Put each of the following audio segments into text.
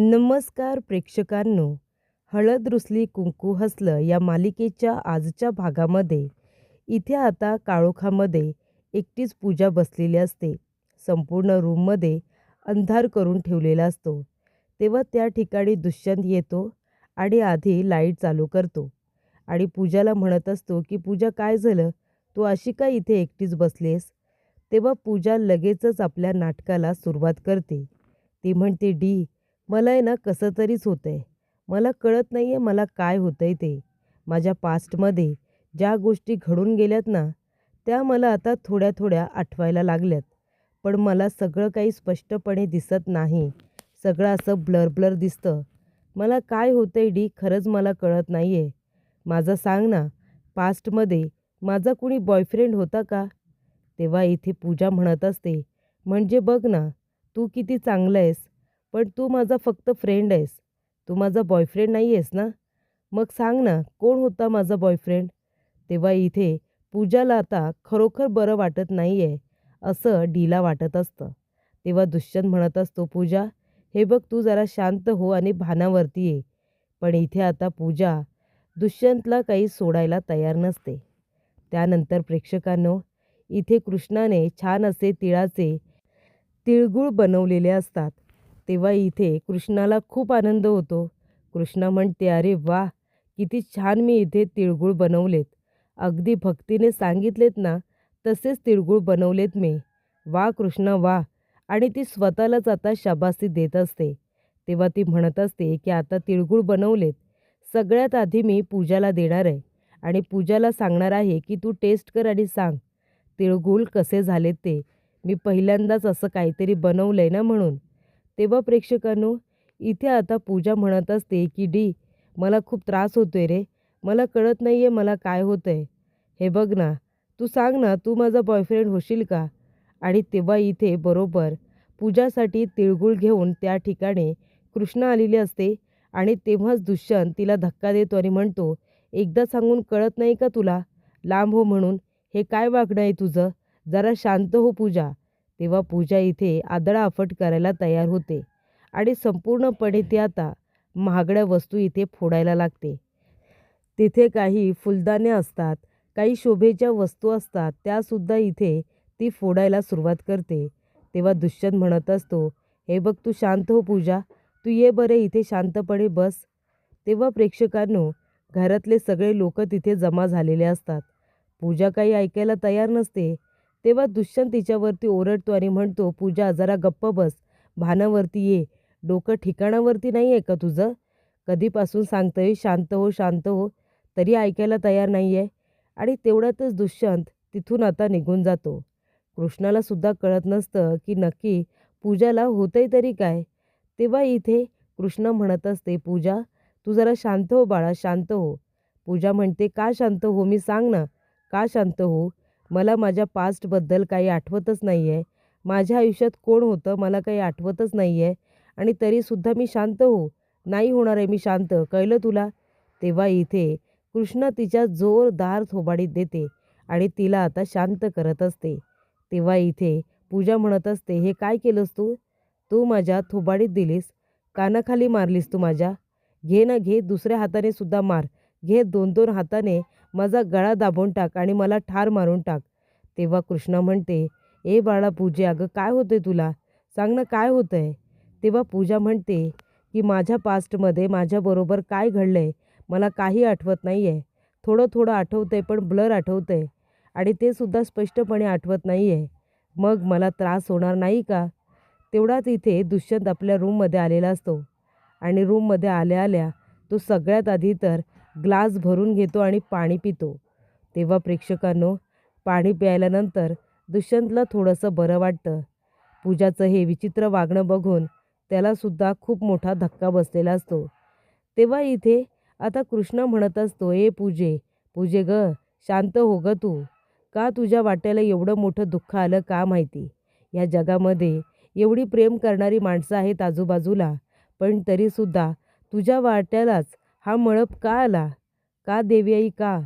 नमस्कार प्रेक्षकांनो. हळद रुसली कुंकू हसलं या मालिकेच्या आजच्या भागामध्ये. इथे आता काळोखामध्ये एकटीच पूजा बसलेली असते. संपूर्ण रूममध्ये अंधार करून ठेवलेला असतो. तेव्हा त्या ठिकाणी दुष्यंत येतो आणि आधी लाइट चालू करतो. आणि पूजाला म्हणत असतो की पूजा काय झालं? तू अशी का इथे एकटीच बसलेस? तेव्हा पूजा लगेचच आपल्या नाटकाला सुरुवात करते. ती म्हणते डी मला आहे ना कसं तरीच होतं आहे मला कळत नाही आहे मला काय होतं आहे ते. माझ्या पास्टमध्ये ज्या गोष्टी घडून गेल्यात ना त्या मला आता थोड्या थोड्या आठवायला लागल्यात. पण मला सगळं काही स्पष्टपणे दिसत नाही. सगळं असं ब्लर ब्लर दिसतं. मला काय होतं आहे डी खरंच मला कळत नाही आहे माझं सांग ना पास्टमध्ये माझा कुणी बॉयफ्रेंड होता का? तेव्हा इथे पूजा म्हणत असते म्हणजे बघ ना तू किती चांगलं आहेस. पण तू माझा फक्त फ्रेंड आहेस. तू माझा बॉयफ्रेंड नाही आहेस ना? मग सांग ना कोण होता माझा बॉयफ्रेंड तेव्हा इथे पूजाला आता खरोखर बरं वाटत नाही आहे असं डीला वाटत असतं. तेव्हा दुष्यंत म्हणत असतो पूजा हे बघ तू जरा शांत हो आणि भानावरती ये. पण इथे आता पूजा दुष्यंतला काही सोडायला तयार नसते. त्यानंतर प्रेक्षकांनो इथे कृष्णाने छान असे तिळाचे तिळगुळ बनवलेले असतात. तेव्हा इथे कृष्णाला खूप आनंद होतो. कृष्णा म्हणते अरे वा किती छान मी इथे तिळगुळ बनवलेत. अगदी भक्तीने सांगितलेत ना तसेच तिळगुळ बनवलेत मी. वा कृष्णा वा. आणि ती स्वतःलाच आता शाबासी देत असते. तेव्हा ती म्हणत असते की आता तिळगुळ बनवलेत. सगळ्यात आधी मी पूजाला देणार आहे. आणि पूजाला सांगणार आहे की तू टेस्ट कर आणि सांग तिळगुळ कसे झालेत ते. मी पहिल्यांदाच असं काहीतरी बनवलं आहे ना म्हणून. तेव्हा प्रेक्षकांनो इथे आता पूजा म्हणत असते की डी मला खूप त्रास होतोय रे. मला कळत नाही आहे मला काय होतं आहे हे बघ ना तू सांग ना तू माझा बॉयफ्रेंड होशील का? आणि तेव्हा इथे बरोबर पूजासाठी तिळगुळ घेऊन त्या ठिकाणी कृष्ण आलेली असते आणि तेव्हाच दुष्यंत तिला धक्का देतो आणि म्हणतो एकदा सांगून कळत नाही का तुला? लांब हो म्हणून. हे काय वागणं आहे तुझं? जरा शांत हो पूजा. तेव्हा पूजा इथे आदळाआफट करायला तयार होते आणि संपूर्णपणे ती आता महागड्या वस्तू इथे फोडायला लागते. तिथे काही फुलदाणे असतात काही शोभेच्या वस्तू असतात त्यासुद्धा इथे ती फोडायला सुरुवात करते. तेव्हा दुष्यंत म्हणत असतो हे बघ तू शांत हो पूजा तू ये बरे इथे शांतपणे बस. तेव्हा प्रेक्षकांनो घरातले सगळे लोक तिथे जमा झालेले असतात. पूजा काही ऐकायला तयार नसते तेव्हा दुष्यंत तिच्यावरती ओरडतो आणि म्हणतो पूजा जरा गप्प बस. भानावरती ये. डोकं ठिकाणावरती नाही आहे का तुझं? कधीपासून सांगतोय? शांत हो शांत हो. तरी ऐकायला तयार नाही आहे आणि तेवढ्यातच दुष्यंत तिथून आता निघून जातो. कृष्णाला सुद्धा कळत नसतं की नक्की पूजाला होतंय तरी काय? तेव्हा इथे कृष्ण म्हणत असते पूजा तू जरा शांत हो बाळा शांत हो. पूजा म्हणते का शांत हो? मी सांग ना. का शांत हो? मला माझ्या पास्टबद्दल काही आठवतच नाही आहे माझ्या आयुष्यात कोण होतं मला काही आठवतच नाही आहे आणि तरीसुद्धा मी शांत हो. नाही होणार आहे मी शांत. कळलं तुला? तेव्हा इथे कृष्ण तिच्या जोरदार थोबाडीत देते आणि तिला आता शांत करत असते. तेव्हा इथे पूजा म्हणत असते हे काय केलंस तू? तू माझ्या थोबाडीत दिलीस. कानाखाली मारलीस तू माझ्या. घे ना घे. दुसऱ्या हाताने सुद्धा मार. घे दोन दोन हाताने माझा गळा दाबून टाक आणि मला ठार मारून टाक. तेव्हा कृष्णा म्हणते ए बाळा पूजे अगं काय होतंय तुला? सांग ना काय होतं आहे तेव्हा पूजा म्हणते की माझ्या पास्टमध्ये माझ्याबरोबर काय घडलं आहे मला काही आठवत नाही आहे थोडं थोडं आठवतं आहे पण ब्लर आठवतं आहे आणि ते सुद्धा स्पष्टपणे आठवत नाही आहे मग मला त्रास होणार नाही का? तेवढाच इथे दुष्यंत आपल्या रूममध्ये आलेला असतो. आणि रूममध्ये आल्या आल्या तो सगळ्यात आधी तर ग्लास भरून घेतो आणि पाणी पितो. तेव्हा प्रेक्षकांनो पाणी प्यायल्यानंतर दुष्यंतला थोडंसं बरं वाटतं. पूजाचं हे विचित्र वागणं बघून त्यालासुद्धा खूप मोठा धक्का बसलेला असतो. तेव्हा इथे आता कृष्ण म्हणत असतो ए पूजे पूजे ग शांत हो ग तू. का तुझ्या वाट्याला एवढं मोठं दुःख आलं का माहिती? या जगामध्ये एवढी प्रेम करणारी माणसं आहेत आजूबाजूला पण तरीसुद्धा तुझ्या वाट्यालाच हा मळप का आला? का देवी आई का?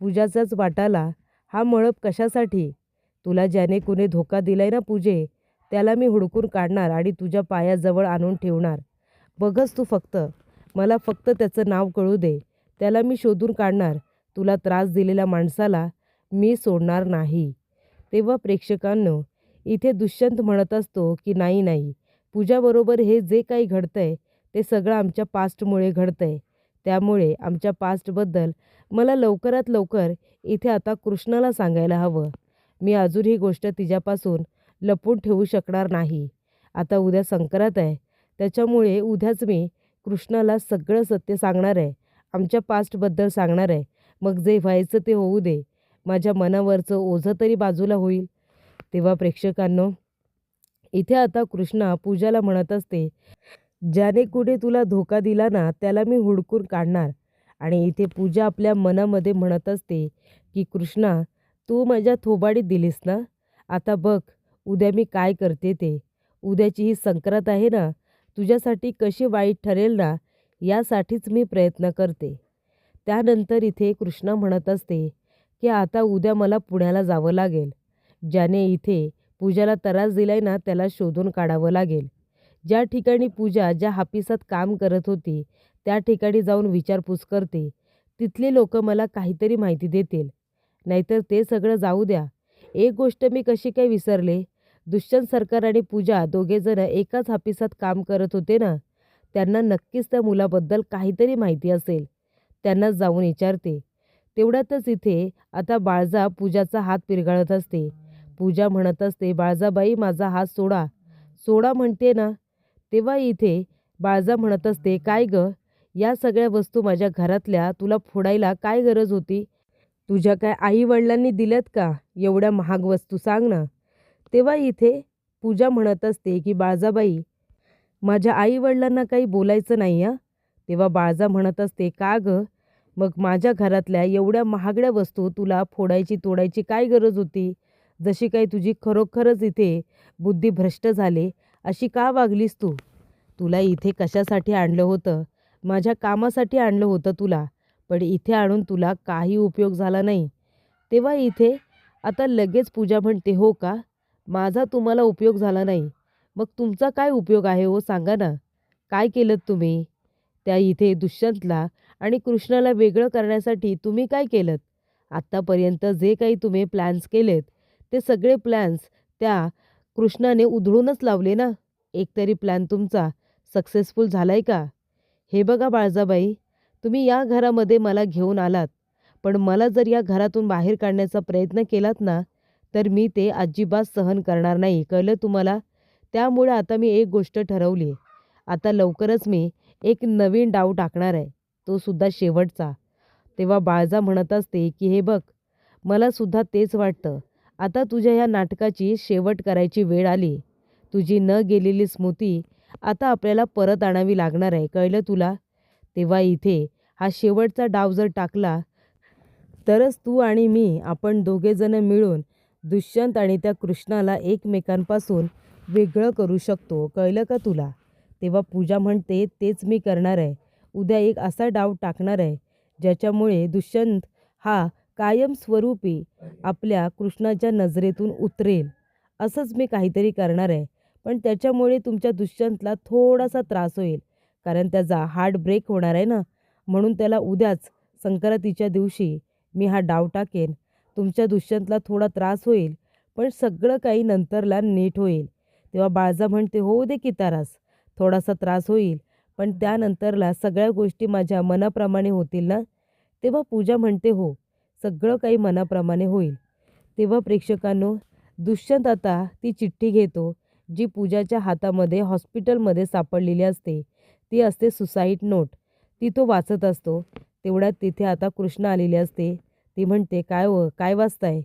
पूजाचाच वाटाला. हा मळप कशासाठी? तुला ज्याने कुणी धोका दिलाय ना पूजे त्याला मी हुडकून काढणार आणि तुझ्या पायाजवळ आणून ठेवणार. बघच तू फक्त. मला फक्त त्याचं नाव कळू दे. त्याला मी शोधून काढणार. तुला त्रास दिलेल्या माणसाला मी सोडणार नाही. तेव्हा प्रेक्षकांनो इथे दुष्यंत म्हणत असतो की नाही नाही. पूजाबरोबर हे जे काही घडतंय ते सगळं आमच्या पास्टमुळे घडतंय. त्यामुळे आमच्या पास्टबद्दल मला लवकरात लवकर इथे आता कृष्णाला सांगायला हवं. मी अजून ही गोष्ट तिच्यापासून लपून ठेवू शकणार नाही. आता उद्या संक्रांत आहे. त्याच्यामुळे उद्याच मी कृष्णाला सगळं सत्य सांगणार आहे. आमच्या पास्टबद्दल सांगणार आहे. मग जे व्हायचं ते होऊ दे. माझ्या मनावरचं ओझं तरी बाजूला होईल. तेव्हा प्रेक्षकांनो इथे आता कृष्णा पूजाला म्हणत असते ज्याने कुठे तुला धोका दिला ना त्याला मी हुडकून काढणार. आणि इथे पूजा आपल्या मनामध्ये म्हणत असते की कृष्णा तू माझ्या थोबाडीत दिलीस ना? आता बघ उद्या मी काय करते ते? उद्याची ही संक्रांत आहे ना तुझ्यासाठी कशी वाईट ठरेल ना यासाठीच मी प्रयत्न करते. त्यानंतर इथे कृष्णा म्हणत असते की आता उद्या मला पुण्याला जावं लागेल. ज्याने इथे पूजाला त्रास दिलाय ना त्याला शोधून काढावं लागेल. ज्या ठिकाणी पूजा ज्या हापिसात काम करत होती त्या ठिकाणी जाऊन विचारपूस करते. तिथले लोक मला काहीतरी माहिती देतील. नाहीतर ते सगळं जाऊ द्या. एक गोष्ट मी कशी काय विसरले? दुष्यंत सरकार आणि पूजा दोघेजणं एकाच हापिसात काम करत होते ना? त्यांना नक्कीच त्या मुलाबद्दल काहीतरी माहिती असेल. त्यांना जाऊन विचारते. तेवढ्यातच इथे आता बाळजा पूजाचा हात पिरगाळत असते. पूजा म्हणत असते बाळजाबाई माझा हात सोडा. सोडा म्हणते ना तेव्हा इथे बाळजा म्हणत असते काय ग? या सगळ्या वस्तू माझ्या घरातल्या तुला फोडायला काय गरज होती? तुझ्या काय आई वडिलांनी दिल्यात का? एवढ्या महाग वस्तू सांग ना. तेव्हा इथे पूजा म्हणत असते की बाळजाबाई माझ्या आई वडिलांना काही बोलायचं नाही हां? तेव्हा बाळजा म्हणत असते का ग? मग माझ्या घरातल्या एवढ्या महागड्या वस्तू तुला फोडायची तोडायची काय गरज होती? जशी काही तुझी खरोखरच इथे बुद्धी भ्रष्ट झाले अशी का वागलीस तू? तुला इथे कशासाठी आणलं होतं? माझ्या कामासाठी आणलं होतं तुला पण इथे आणून तुला काही उपयोग झाला नाही. तेव्हा इथे? आता लगेच पूजा म्हणते हो का? माझा तुम्हाला उपयोग झाला नाही. मग तुमचा काय उपयोग आहे हो सांगा ना. काय केलं तुम्ही? त्या इथे दुष्यंतला आणि कृष्णाला वेगळं करण्यासाठी तुम्ही काय केलं आत्तापर्यंत जे काही तुम्ही प्लॅन्स केलेत ते सगळे प्लॅन्स त्या कृष्णाने उधळूनच लावले ना. एकतरी प्लॅन तुमचा. सक्सेसफुल झालाय का? हे बघा बाळजाबाई तुम्ही या घरामध्ये मला घेऊन आलात. पण मला जर या घरातून बाहेर काढण्याचा प्रयत्न केलात ना तर मी ते अजिबात सहन करणार नाही कळलं तुम्हाला? त्यामुळे आता मी एक गोष्ट ठरवली आता लवकरच मी एक नवीन डाव टाकणार आहे. तो सुद्धा शेवटचा. तेव्हा बाळजा म्हणत असते की हे बघ मला सुद्धा तेच वाटतं. आता तुझ्या ह्या नाटकाची शेवट करायची वेळ आली. तुझी न गेलेली स्मृती आता आपल्याला परत आणावी लागणार आहे कळलं तुला? तेव्हा इथे हा शेवटचा डाव जर टाकला तरच तू आणि मी आपण दोघेजणं मिळून दुष्यंत आणि त्या कृष्णाला एकमेकांपासून वेगळं करू शकतो कळलं का तुला? तेव्हा पूजा म्हणते तेच मी करणार आहे. उद्या एक असा डाव टाकणार आहे ज्याच्यामुळे दुष्यंत हा कायमस्वरूपी आपल्या कृष्णाच्या नजरेतून उतरेल. असंच मी काहीतरी करणार आहे. पण त्याच्यामुळे तुमच्या दुष्यंतला थोडासा त्रास होईल. कारण त्याचा हार्ट ब्रेक होणार आहे ना? म्हणून त्याला उद्याच संक्रांतीच्या दिवशी मी हा डाव टाकेन. तुमच्या दुष्यंतला थोडा त्रास होईल पण सगळं काही नंतरला नीट होईल. तेव्हा बाळजा म्हणते होऊ दे की तारास थोडासा त्रास होईल पण त्यानंतरला सगळ्या गोष्टी माझ्या मनाप्रमाणे होतील ना? तेव्हा पूजा म्हणते हो सगळं काही मनाप्रमाणे होईल. तेव्हा प्रेक्षकांनो दुष्यंत आता ती चिठ्ठी घेतो जी पूजाच्या हातामध्ये हॉस्पिटलमध्ये सापडलेली असते. ती असते सुसाईड नोट. ती तो वाचत असतो. तेवढ्यात तिथे आता कृष्ण आलेली असते. ती म्हणते काय व काय वाचताय?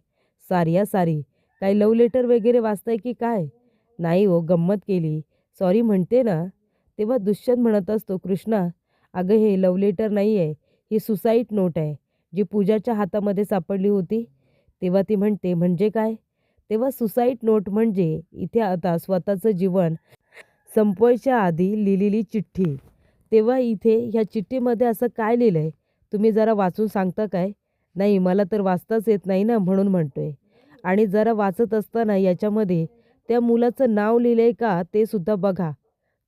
सारिया सारी. काय लव लेटर वगैरे वाचताय की काय? नाही हो गंमत केली. सॉरी म्हणते ना. तेव्हा दुष्यंत म्हणत असतो कृष्णा अगं हे लव लेटर नाही आहे ही सुसाईड नोट आहे. जी पूजाच्या हातामध्ये सापडली होती तेव्हा ती म्हणते म्हणजे काय? तेव्हा सुसाईड नोट म्हणजे इथे आता स्वतःचं जीवन संपवायच्या आधी लिहिलेली चिठ्ठी. तेव्हा इथे ह्या चिठ्ठीमध्ये असं काय लिहिलं आहे तुम्ही जरा वाचून सांगता काय? नाही मला तर वाचताच येत नाही ना म्हणून म्हणतोय. आणि जरा वाचत असताना याच्यामध्ये त्या मुलाचं नाव लिहिलं आहे का ते सुद्धा बघा.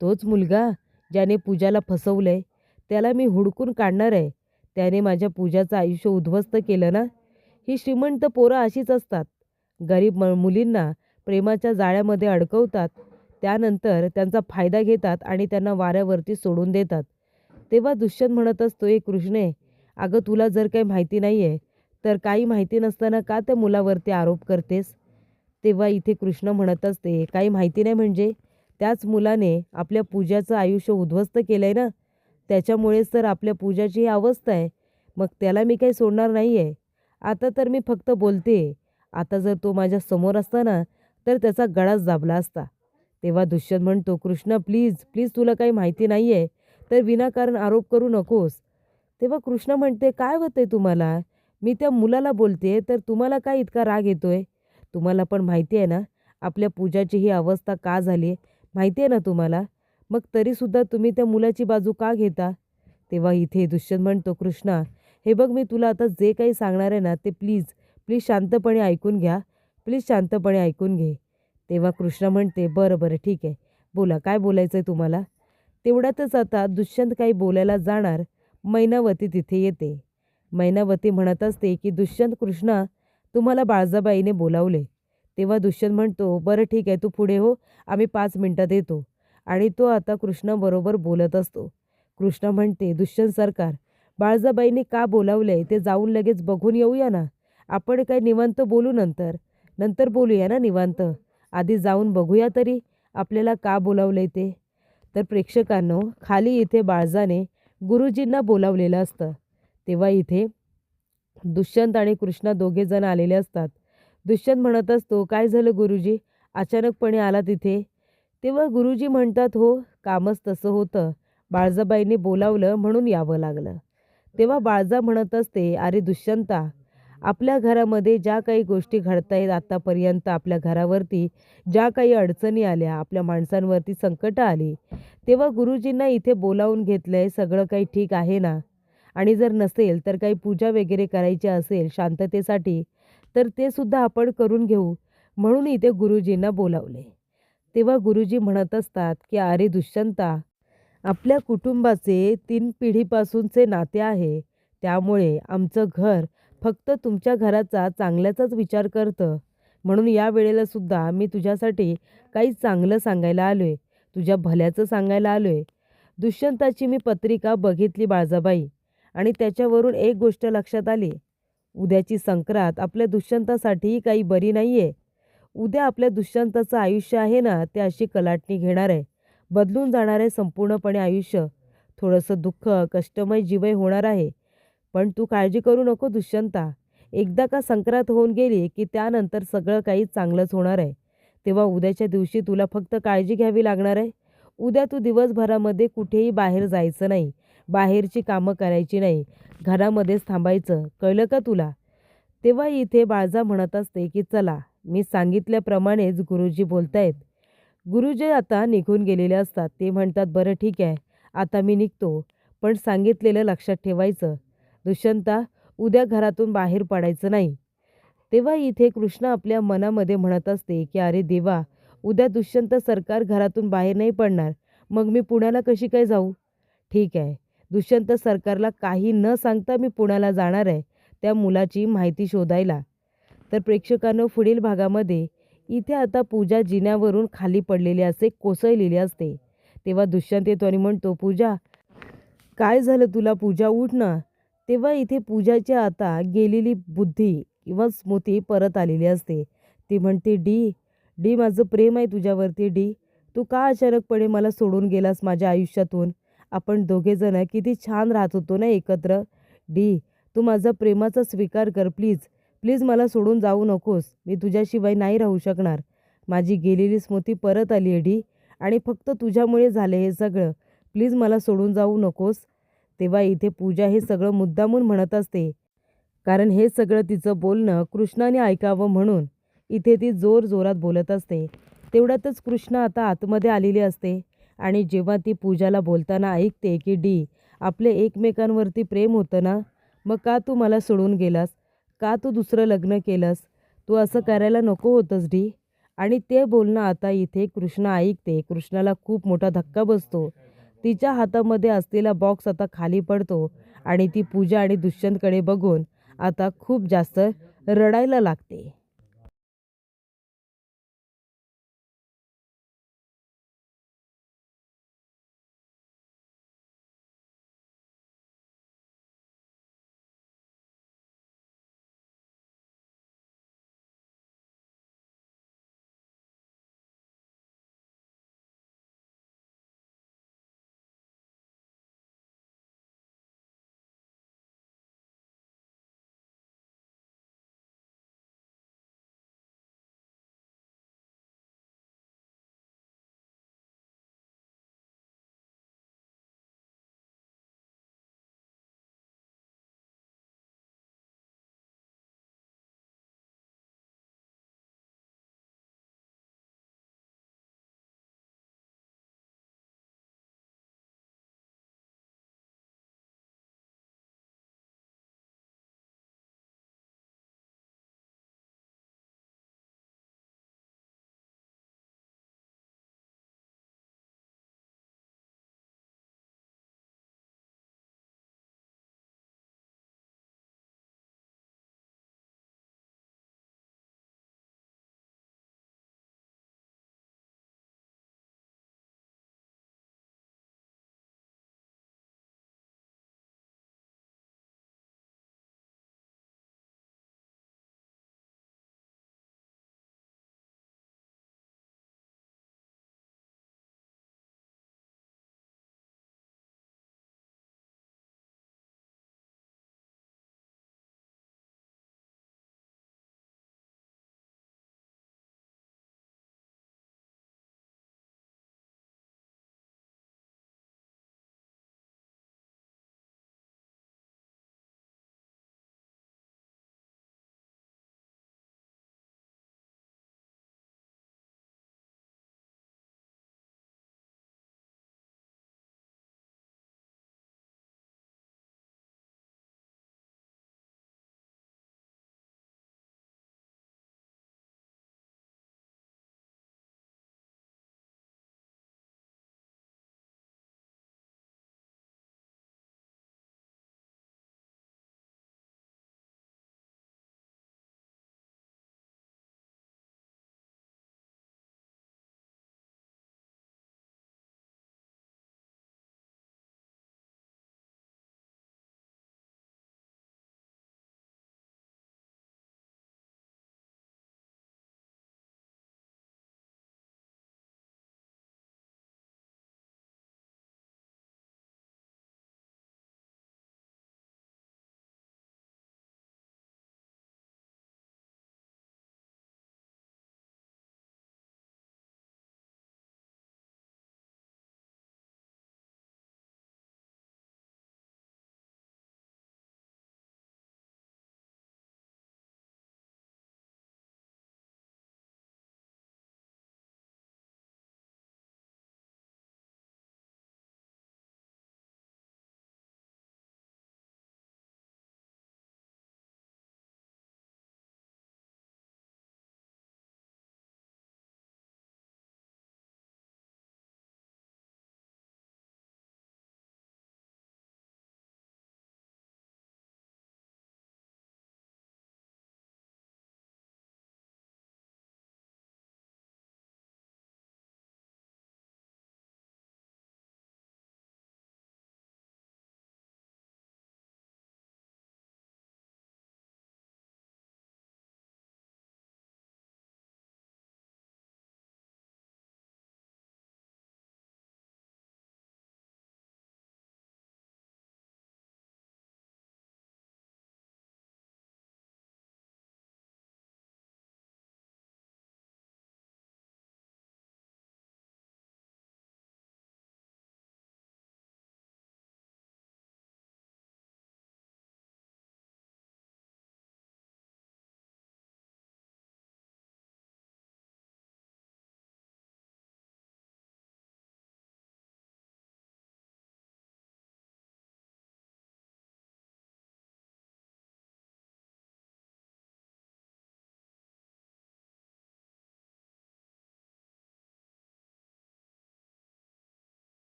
तोच मुलगा ज्याने पूजाला फसवलं आहे त्याला मी हुडकून काढणार आहे. त्याने माझ्या पूजाचं आयुष्य उद्ध्वस्त केलं ना? ही श्रीमंत पोरं अशीच असतात. गरीब म मुलींना प्रेमाच्या जाळ्यामध्ये अडकवतात. त्यानंतर त्यांचा फायदा घेतात आणि त्यांना वाऱ्यावरती सोडून देतात. तेव्हा दुष्यंत म्हणत असतो ए कृष्णे अगं तुला जर काही माहिती नाही आहे तर काही माहिती नसताना का त्या मुलावरती आरोप करतेस? तेव्हा इथे कृष्ण म्हणत असते काही माहिती नाही म्हणजे त्याच मुलाने आपल्या पूजाचं आयुष्य उद्ध्वस्त केलं आहे ना? त्याच्यामुळेच तर आपल्या पूजाची ही अवस्था आहे. मग त्याला मी काही सोडणार नाही आहे आता तर मी फक्त बोलते. आता जर तो माझ्यासमोर असता ना तर त्याचा गळाच दाबला असता. तेव्हा दुष्यंत म्हणतो कृष्ण प्लीज प्लीज तुला काही माहिती नाही आहे तर विनाकारण आरोप करू नकोस. तेव्हा कृष्ण म्हणते काय होतंय तुम्हाला? मी त्या मुलाला बोलते तर तुम्हाला काय इतका राग येतोय? तुम्हाला पण माहिती आहे ना आपल्या पूजाची ही अवस्था का झाली आहे माहिती आहे ना तुम्हाला? मग तरीसुद्धा तुम्ही त्या मुलाची बाजू का घेता? तेव्हा इथे दुष्यंत म्हणतो कृष्णा हे बघ मी तुला आता जे काही सांगणार आहे ना ते प्लीज प्लीज शांतपणे ऐकून घ्या प्लीज शांतपणे ऐकून घे. तेव्हा कृष्ण म्हणते बरं बरं ठीक आहे. बोला काय बोलायचं आहे तुम्हाला? तेवढ्यातच आता दुष्यंत काही बोलायला जाणार मैनावती तिथे येते. मैनावती म्हणत असते की दुष्यंत कृष्णा तुम्हाला बाळजाबाईने बोलावले. तेव्हा दुष्यंत म्हणतो बरं ठीक आहे तू पुढे हो आम्ही पाच मिनटात येतो आणि तो आता कृष्णाबरोबर बोलत असतो. कृष्ण म्हणते दुष्यंत सरकार बाळजाबाईंनी का बोलावले ते जाऊन लगेच बघून येऊया ना. आपण काय निवांत बोलू नंतर? नंतर बोलूया ना निवांत? आधी जाऊन बघूया तरी आपल्याला का बोलावले ते. तर प्रेक्षकांनो खाली इथे बाळजाने गुरुजींना बोलावलेलं असतं. तेव्हा इथे दुष्यंत आणि कृष्णा दोघे जण आलेले असतात. दुष्यंत म्हणत असतो काय झालं गुरुजी? अचानकपणे आला तिथे तेव्हा गुरुजी म्हणतात हो कामच तसं होतं. बाळजाबाईंनी बोलावलं म्हणून यावं लागलं. तेव्हा बाळजा म्हणत असते अरे दुष्यंता आपल्या घरामध्ये ज्या काही गोष्टी घडतायत आहेत आत्तापर्यंत आपल्या घरावरती ज्या काही अडचणी आल्या आपल्या माणसांवरती संकटं आली तेव्हा गुरुजींना इथे बोलावून घेतलं आहे सगळं काही ठीक आहे ना? आणि जर नसेल तर काही पूजा वगैरे करायची असेल शांततेसाठी तर ते सुद्धा आपण करून घेऊ. म्हणून इथे गुरुजींना बोलावले. तेव्हा गुरुजी म्हणत असतात की अरे दुष्यंता आपल्या कुटुंबाचे तीन पिढीपासूनचे नाते आहे. त्यामुळे आमचं घर फक्त तुमच्या घराचा चांगल्याचाच विचार करतं. म्हणून या वेळेला सुद्धा मी तुझ्यासाठी काही चांगलं सांगायला आलो आहे तुझ्या भल्याचं सांगायला आलो आहे दुष्यंताची मी पत्रिका बघितली बाळजाबाई आणि त्याच्यावरून एक गोष्ट लक्षात आली. उद्याची संक्रांत आपल्या दुष्यंतासाठीही काही बरी नाही आहे उद्या आपल्या दुष्यंताचं आयुष्य आहे ना ते अशी कलाटणी घेणार आहे. बदलून जाणार आहे संपूर्णपणे आयुष्य. थोडंसं दुःख कष्टमय जीवय होणार आहे. पण तू काळजी करू नको दुष्यंता. एकदा का संक्रांत होऊन गेली की त्यानंतर सगळं काही चांगलंच होणार आहे. तेव्हा उद्याच्या दिवशी तुला फक्त काळजी घ्यावी लागणार आहे. उद्या तू दिवसभरामध्ये कुठेही बाहेर जायचं नाही. बाहेरची कामं करायची नाही. घरामध्येच थांबायचं. कळलं का तुला? तेव्हा इथे बाळजा म्हणत असते की चला मी सांगितल्याप्रमाणेच गुरुजी बोलतायत. गुरुजी आता निघून गेलेले असतात. ते म्हणतात बरं ठीक आहे. आता मी निघतो. पण सांगितलेलं लक्षात ठेवायचं. दुष्यंता उद्या घरातून बाहेर पडायचं नाही. तेव्हा इथे कृष्ण आपल्या मनामध्ये म्हणत असते की अरे देवा उद्या दुष्यंत सरकार घरातून बाहेर नाही पडणार. मग मी पुण्याला कशी काय जाऊ? ठीक आहे. दुष्यंत सरकारला काही न सांगता मी पुण्याला जाणार आहे. त्या मुलाची माहिती शोधायला तर प्रेक्षकांनो पुढील भागामध्ये इथे आता पूजा जिन्यावरून खाली पडलेली असे कोसळलेली असते. तेव्हा दुष्यंत येतो आणि म्हणतो पूजा काय झालं तुला? पूजा उठ ना. तेव्हा इथे पूजाची आता गेलेली बुद्धी किंवा स्मृती परत आलेली असते. ती म्हणते डी डी माझं प्रेम आहे तुझ्यावरती डी. तू का अचानकपणे मला सोडून गेलास माझ्या आयुष्यातून? आपण दोघेजणं किती छान राहत होतो ना एकत्र. डी तू माझा प्रेमाचा स्वीकार कर प्लीज. प्लीज मला सोडून जाऊ नकोस. मी तुझ्याशिवाय नाही राहू शकणार. माझी गेलेली स्मृती परत आली आहे डी आणि फक्त तुझ्यामुळे झाले हे सगळं. प्लीज मला सोडून जाऊ नकोस. तेव्हा इथे पूजा हे सगळं मुद्दामून म्हणत असते. कारण हे सगळं तिचं बोलणं कृष्णाने ऐकावं म्हणून. इथे ती जोर जोरात बोलत असते. तेवढ्यातच कृष्ण आता आतमध्ये आलेली असते. आणि जेव्हा ती पूजाला बोलताना ऐकते की डी आपले एकमेकांवरती प्रेम होतं ना? मग का तू मला सोडून गेलास? का तू दुसरं लग्न केलंस? तू असं करायला नको होतंस डी आणि ते बोलणं आता इथे कृष्ण ऐकते कृष्णाला खूप मोठा धक्का बसतो. तिच्या हातामध्ये असलेला बॉक्स आता खाली पडतो आणि ती पूजा आणि दुष्यंतकडे बघून आता खूप जास्त रडायला लागते.